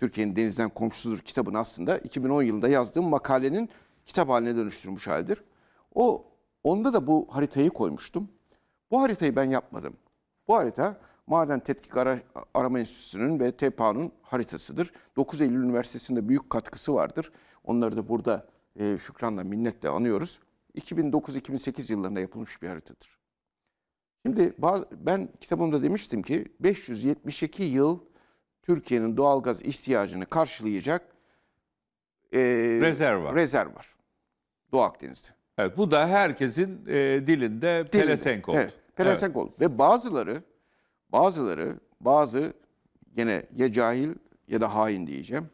Türkiye'nin denizden komşusudur kitabını aslında 2010 yılında yazdığım makalenin kitap haline dönüştürmüş halidir. O onda da bu haritayı koymuştum. Bu haritayı ben yapmadım. Bu harita Maden Tetkik Ara- Arama Enstitüsü'nün ve TEPA'nın haritasıdır. 9 Eylül Üniversitesi'nde büyük katkısı vardır. Onları da burada e, şükranla, minnetle anıyoruz. 2009-2008 yıllarında yapılmış bir haritadır. Şimdi bazı, ben kitabımda demiştim ki 572 yıl Türkiye'nin doğalgaz ihtiyacını karşılayacak e, Rezerv var. rezerv var. Doğu Akdeniz'de. Evet, bu da herkesin e, dilinde pelesenk oldu. Evet, pelesenk oldu. Ve bazıları, bazıları, bazı gene ya cahil ya da hain diyeceğim.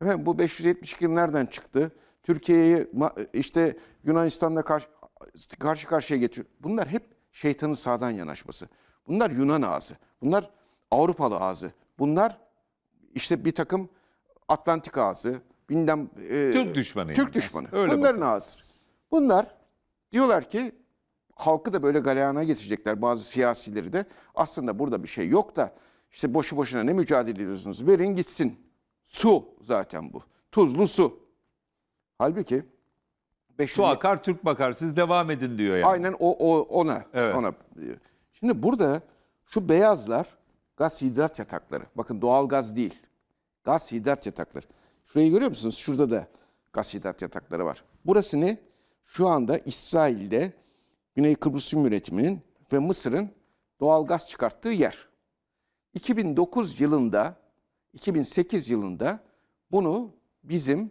Efendim bu 572 yıl nereden çıktı? Türkiye'yi işte Yunanistan'la karşı, karşı karşıya getiriyor. Bunlar hep şeytanın sağdan yanaşması. Bunlar Yunan ağzı. Bunlar Avrupalı ağzı. Bunlar işte bir takım Atlantik ağzı. Bilmem, e, Türk düşmanı Türk yani. düşmanı. Öyle Bunların ağzıdır. Bunlar diyorlar ki halkı da böyle galeyana getirecekler bazı siyasileri de. Aslında burada bir şey yok da işte boşu boşuna ne mücadele ediyorsunuz? Verin gitsin. Su zaten bu. Tuzlu su. Halbuki 500 Su akar Türk bakar siz devam edin diyor yani. Aynen o, o ona. Evet. ona. Şimdi burada şu beyazlar gaz hidrat yatakları. Bakın doğal gaz değil. Gaz hidrat yatakları. Şurayı görüyor musunuz? Şurada da gaz hidrat yatakları var. Burası ne? Şu anda İsrail'de Güney Kıbrıs Yönetimi'nin ve Mısır'ın doğal gaz çıkarttığı yer. 2009 yılında, 2008 yılında bunu bizim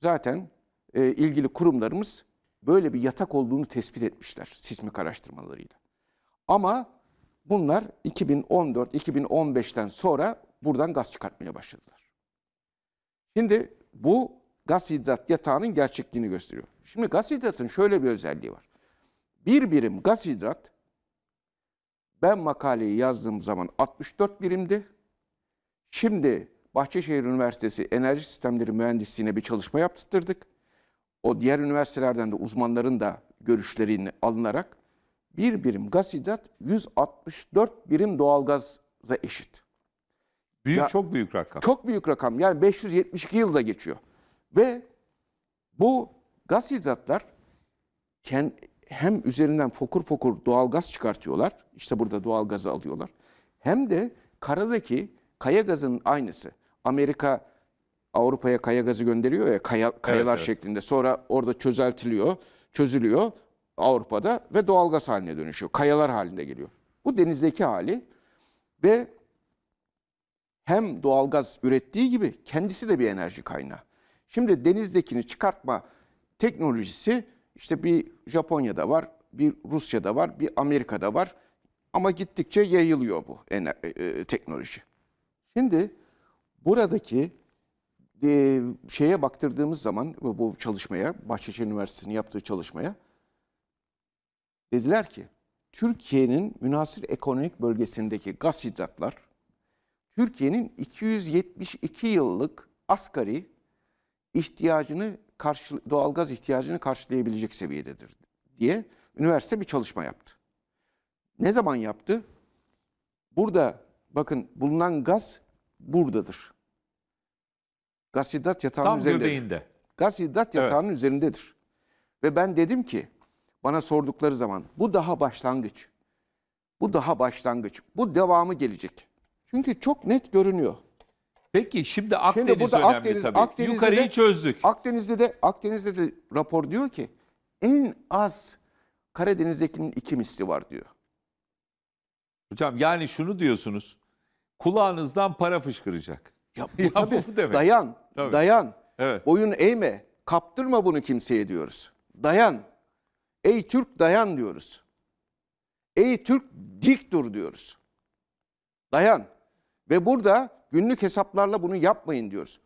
zaten e, ilgili kurumlarımız böyle bir yatak olduğunu tespit etmişler sismik araştırmalarıyla. Ama bunlar 2014-2015'ten sonra buradan gaz çıkartmaya başladılar. Şimdi bu gaz hidrat yatağının gerçekliğini gösteriyor. Şimdi gaz hidratın şöyle bir özelliği var. Bir birim gaz hidrat ben makaleyi yazdığım zaman 64 birimdi. Şimdi Bahçeşehir Üniversitesi Enerji Sistemleri Mühendisliğine bir çalışma yaptırdık. O diğer üniversitelerden de uzmanların da görüşlerini alınarak bir birim gaz hidrat 164 birim doğalgaza eşit. Büyük Ya- çok büyük rakam. Çok büyük rakam yani 572 yılda geçiyor. Ve bu gaz hidratlar hem üzerinden fokur fokur doğalgaz çıkartıyorlar. İşte burada doğalgazı alıyorlar. Hem de karadaki kaya gazının aynısı. Amerika Avrupa'ya kaya gazı gönderiyor ya kaya, kayalar evet. şeklinde. Sonra orada çözeltiliyor, çözülüyor Avrupa'da ve doğalgaz haline dönüşüyor. Kayalar halinde geliyor. Bu denizdeki hali ve hem doğalgaz ürettiği gibi kendisi de bir enerji kaynağı. Şimdi denizdekini çıkartma teknolojisi işte bir Japonya'da var, bir Rusya'da var, bir Amerika'da var. Ama gittikçe yayılıyor bu e, e, teknoloji. Şimdi buradaki e, şeye baktırdığımız zaman bu çalışmaya, Bahçeşehir Üniversitesi'nin yaptığı çalışmaya dediler ki Türkiye'nin münasır ekonomik bölgesindeki gaz hidratlar Türkiye'nin 272 yıllık asgari ihtiyacını karşı, doğalgaz ihtiyacını karşılayabilecek seviyededir diye üniversite bir çalışma yaptı. Ne zaman yaptı? Burada bakın bulunan gaz buradadır. Gaz hidrat yatağının Tam üzerindedir. göbeğinde. Gaz hidrat Evet. yatağının üzerindedir. Ve ben dedim ki bana sordukları zaman bu daha başlangıç. Bu daha başlangıç. Bu devamı gelecek. Çünkü çok net görünüyor. Peki şimdi Akdeniz Şimdi burada önemli Akdeniz- tabii. Akdeniz'de Yukarıyı de- çözdük. Akdeniz'de de Akdeniz'de de rapor diyor ki en az Karadeniz'dekinin iki misli var diyor. Hocam yani şunu diyorsunuz. Kulağınızdan para fışkıracak. Ya Ya bu tabii bu demek. dayan, Tabii. dayan. Evet. Boyun eğme, kaptırma bunu kimseye diyoruz. Dayan. Ey Türk dayan diyoruz. Ey Türk dik dur diyoruz. Dayan. Ve burada günlük hesaplarla bunu yapmayın diyoruz.